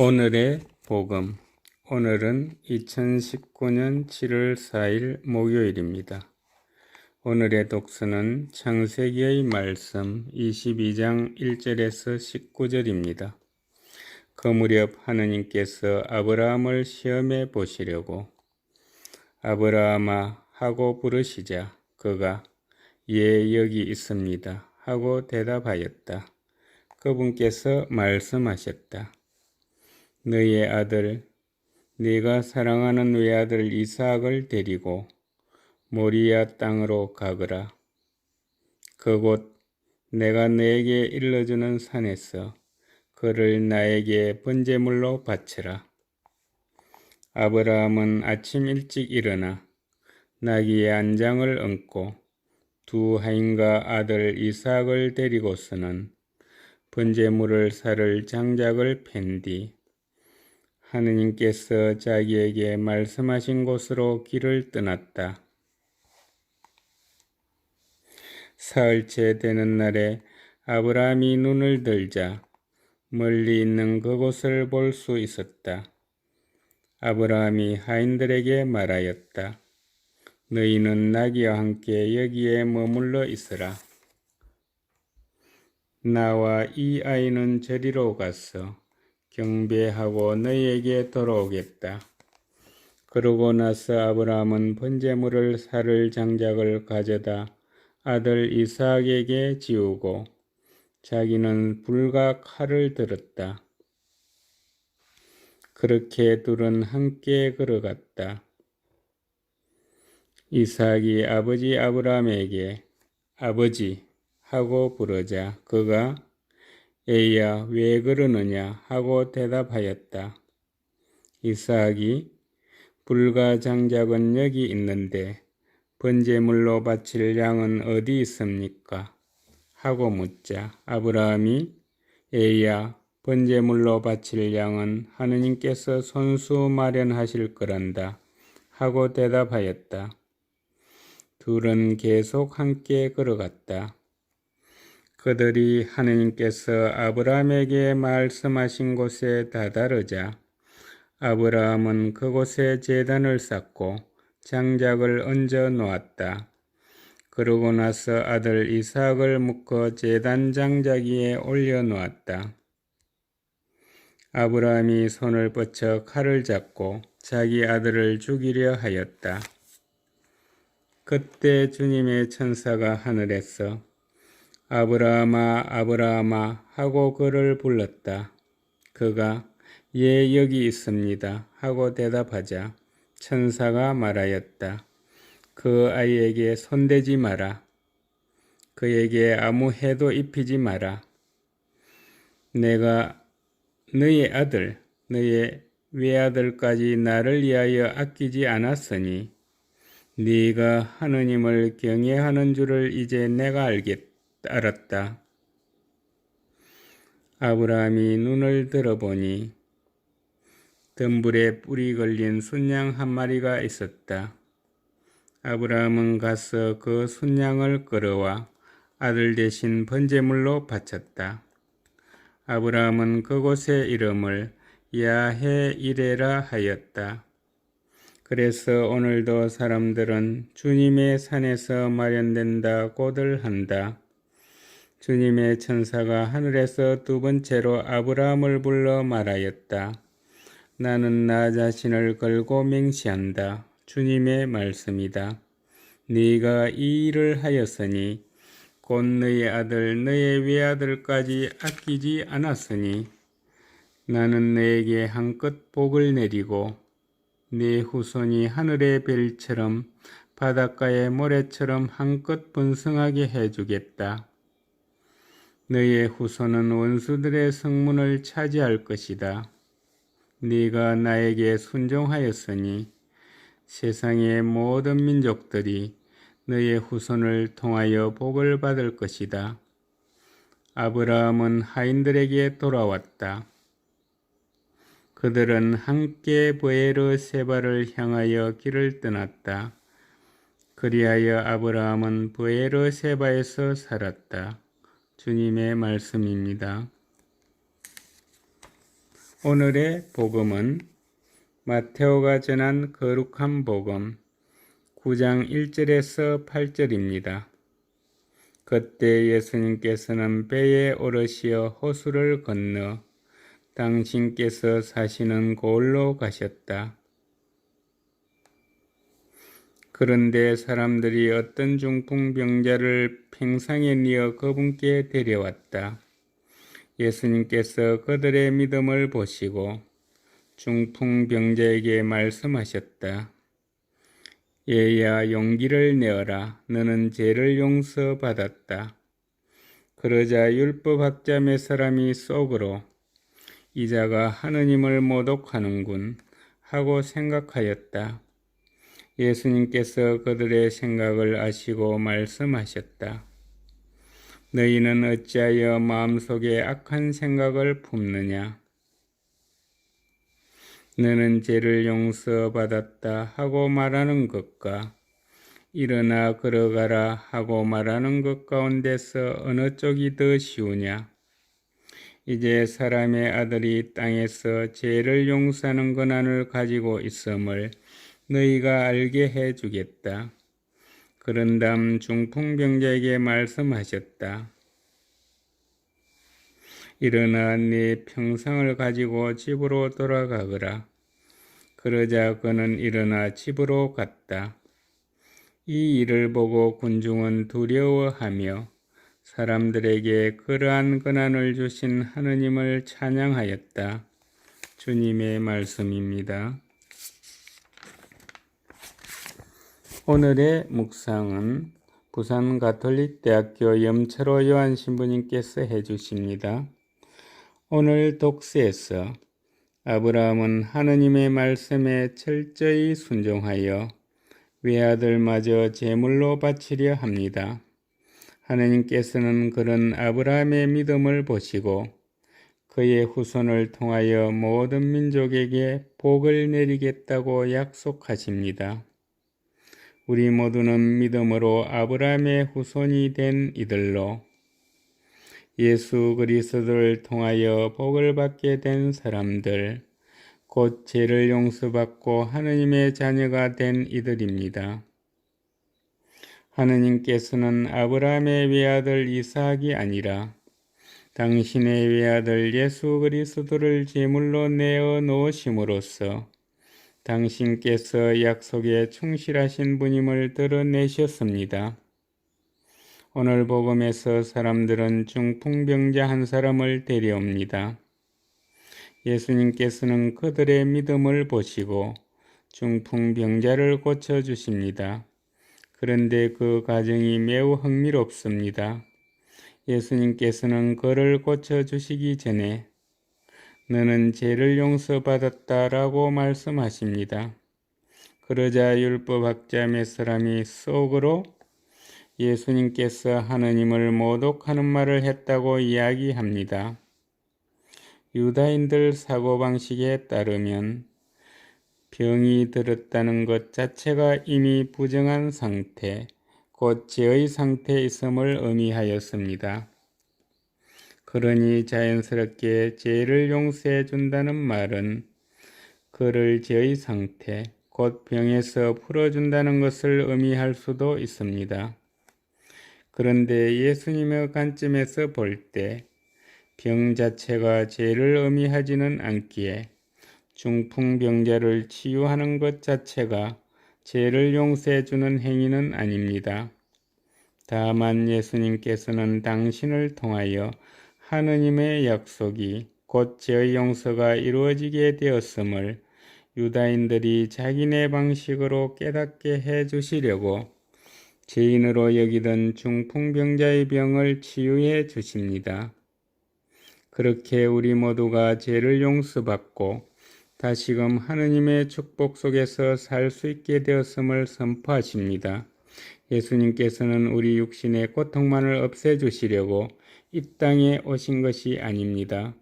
오늘의 복음. 오늘은 2019년 7월 4일 목요일입니다. 오늘의 독서는 창세기의 말씀 22장 1절에서 19절입니다. 그 무렵 하느님께서 아브라함을 시험해 보시려고 아브라함아 하고 부르시자 그가 예 여기 있습니다 하고 대답하였다. 그분께서 말씀하셨다. 너의 아들 네가 사랑하는 외아들 이삭을 데리고 모리아 땅으로 가거라. 그곳 내가 너에게 일러주는 산에서 그를 나에게 번제물로 바치라. 아브라함은 아침 일찍 일어나 나귀의 안장을 얹고 두 하인과 아들 이삭을 데리고서는 번제물을 살을 장작을 팬 뒤 하느님께서 자기에게 말씀하신 곳으로 길을 떠났다. 사흘째 되는 날에 아브라함이 눈을 들자 멀리 있는 그곳을 볼 수 있었다. 아브라함이 하인들에게 말하였다. 너희는 나귀와 함께 여기에 머물러 있으라. 나와 이 아이는 저리로 가서 경배하고 너희에게 돌아오겠다. 그러고 나서 아브라함은 번제물을 살을 장작을 가져다 아들 이삭에게 지우고 자기는 불과 칼을 들었다. 그렇게 둘은 함께 걸어갔다. 이삭이 아버지 아브라함에게 아버지 하고 부르자 그가 에이야 왜 그러느냐 하고 대답하였다. 이삭이 불과 장작은 여기 있는데 번제물로 바칠 양은 어디 있습니까? 하고 묻자 아브라함이 에이야 번제물로 바칠 양은 하느님께서 손수 마련하실 거란다 하고 대답하였다. 둘은 계속 함께 걸어갔다. 그들이 하느님께서 아브라함에게 말씀하신 곳에 다다르자 아브라함은 그곳에 제단을 쌓고 장작을 얹어 놓았다. 그러고 나서 아들 이삭을 묶어 제단 장자기에 올려 놓았다. 아브라함이 손을 뻗쳐 칼을 잡고 자기 아들을 죽이려 하였다. 그때 주님의 천사가 하늘에서 아브라함아 아브라함아 하고 그를 불렀다. 그가 예 여기 있습니다 하고 대답하자 천사가 말하였다. 그 아이에게 손대지 마라. 그에게 아무 해도 입히지 마라. 내가 너의 아들, 너의 외아들까지 나를 위하여 아끼지 않았으니 네가 하느님을 경외하는 줄을 이제 내가 알겠다. 알았다. 아브라함이 눈을 들어보니 덤불에 뿔이 걸린 순양 한 마리가 있었다. 아브라함은 가서 그 순양을 끌어와 아들 대신 번제물로 바쳤다. 아브라함은 그곳의 이름을 야해 이레라 하였다. 그래서 오늘도 사람들은 주님의 산에서 마련된다고들 한다. 주님의 천사가 하늘에서 두 번째로 아브라함을 불러 말하였다. 나는 나 자신을 걸고 맹시한다. 주님의 말씀이다. 네가 이 일을 하였으니 곧 너의 아들 너의 외아들까지 아끼지 않았으니 나는 너에게 한껏 복을 내리고 네 후손이 하늘의 별처럼 바닷가의 모래처럼 한껏 번성하게 해주겠다. 너의 후손은 원수들의 성문을 차지할 것이다. 네가 나에게 순종하였으니 세상의 모든 민족들이 너의 후손을 통하여 복을 받을 것이다. 아브라함은 하인들에게 돌아왔다. 그들은 함께 브에르 세바를 향하여 길을 떠났다. 그리하여 아브라함은 브에르 세바에서 살았다. 주님의 말씀입니다. 오늘의 복음은 마테오가 전한 거룩한 복음 9장 1절에서 8절입니다. 그때 예수님께서는 배에 오르시어 호수를 건너 당신께서 사시는 곳으로 가셨다. 그런데 사람들이 어떤 중풍병자를 팽상에 뉘어 그분께 데려왔다. 예수님께서 그들의 믿음을 보시고 중풍병자에게 말씀하셨다. 얘야 용기를 내어라. 너는 죄를 용서받았다. 그러자 율법학자 몇 사람이 속으로 이자가 하느님을 모독하는군 하고 생각하였다. 예수님께서 그들의 생각을 아시고 말씀하셨다. 너희는 어찌하여 마음속에 악한 생각을 품느냐? 너는 죄를 용서받았다 하고 말하는 것과 일어나 걸어가라 하고 말하는 것 가운데서 어느 쪽이 더 쉬우냐? 이제 사람의 아들이 땅에서 죄를 용서하는 권한을 가지고 있음을 너희가 알게 해 주겠다. 그런 다음 중풍병자에게 말씀하셨다. 일어나 네 평상을 가지고 집으로 돌아가거라. 그러자 그는 일어나 집으로 갔다. 이 일을 보고 군중은 두려워하며 사람들에게 그러한 권한을 주신 하느님을 찬양하였다. 주님의 말씀입니다. 오늘의 묵상은 부산 가톨릭대학교 염철호 요한 신부님께서 해주십니다. 오늘 독서에서 아브라함은 하느님의 말씀에 철저히 순종하여 외아들마저 제물로 바치려 합니다. 하느님께서는 그런 아브라함의 믿음을 보시고 그의 후손을 통하여 모든 민족에게 복을 내리겠다고 약속하십니다. 우리 모두는 믿음으로 아브라함의 후손이 된 이들로 예수 그리스도를 통하여 복을 받게 된 사람들, 곧 죄를 용서받고 하느님의 자녀가 된 이들입니다. 하느님께서는 아브라함의 외아들 이삭이 아니라 당신의 외아들 예수 그리스도를 제물로 내어 놓으심으로써 당신께서 약속에 충실하신 분임을 드러내셨습니다. 오늘 복음에서 사람들은 중풍병자 한 사람을 데려옵니다. 예수님께서는 그들의 믿음을 보시고 중풍병자를 고쳐주십니다. 그런데 그 과정이 매우 흥미롭습니다. 예수님께서는 그를 고쳐주시기 전에 너는 죄를 용서받았다라고 말씀하십니다. 그러자 율법학자 몇 사람이 속으로 예수님께서 하느님을 모독하는 말을 했다고 이야기합니다. 유다인들 사고방식에 따르면 병이 들었다는 것 자체가 이미 부정한 상태, 곧 죄의 상태에 있음을 의미하였습니다. 그러니 자연스럽게 죄를 용서해 준다는 말은 그를 죄의 상태, 곧 병에서 풀어준다는 것을 의미할 수도 있습니다. 그런데 예수님의 관점에서 볼 때 병 자체가 죄를 의미하지는 않기에 중풍병자를 치유하는 것 자체가 죄를 용서해 주는 행위는 아닙니다. 다만 예수님께서는 당신을 통하여 하느님의 약속이 곧 죄의 용서가 이루어지게 되었음을 유다인들이 자기네 방식으로 깨닫게 해 주시려고 죄인으로 여기던 중풍병자의 병을 치유해 주십니다. 그렇게 우리 모두가 죄를 용서받고 다시금 하느님의 축복 속에서 살 수 있게 되었음을 선포하십니다. 예수님께서는 우리 육신의 고통만을 없애주시려고 이 땅에 오신 것이 아닙니다.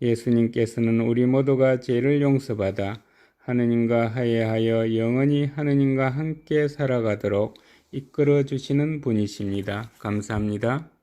예수님께서는 우리 모두가 죄를 용서받아 하느님과 화해하여 영원히 하느님과 함께 살아가도록 이끌어 주시는 분이십니다. 감사합니다.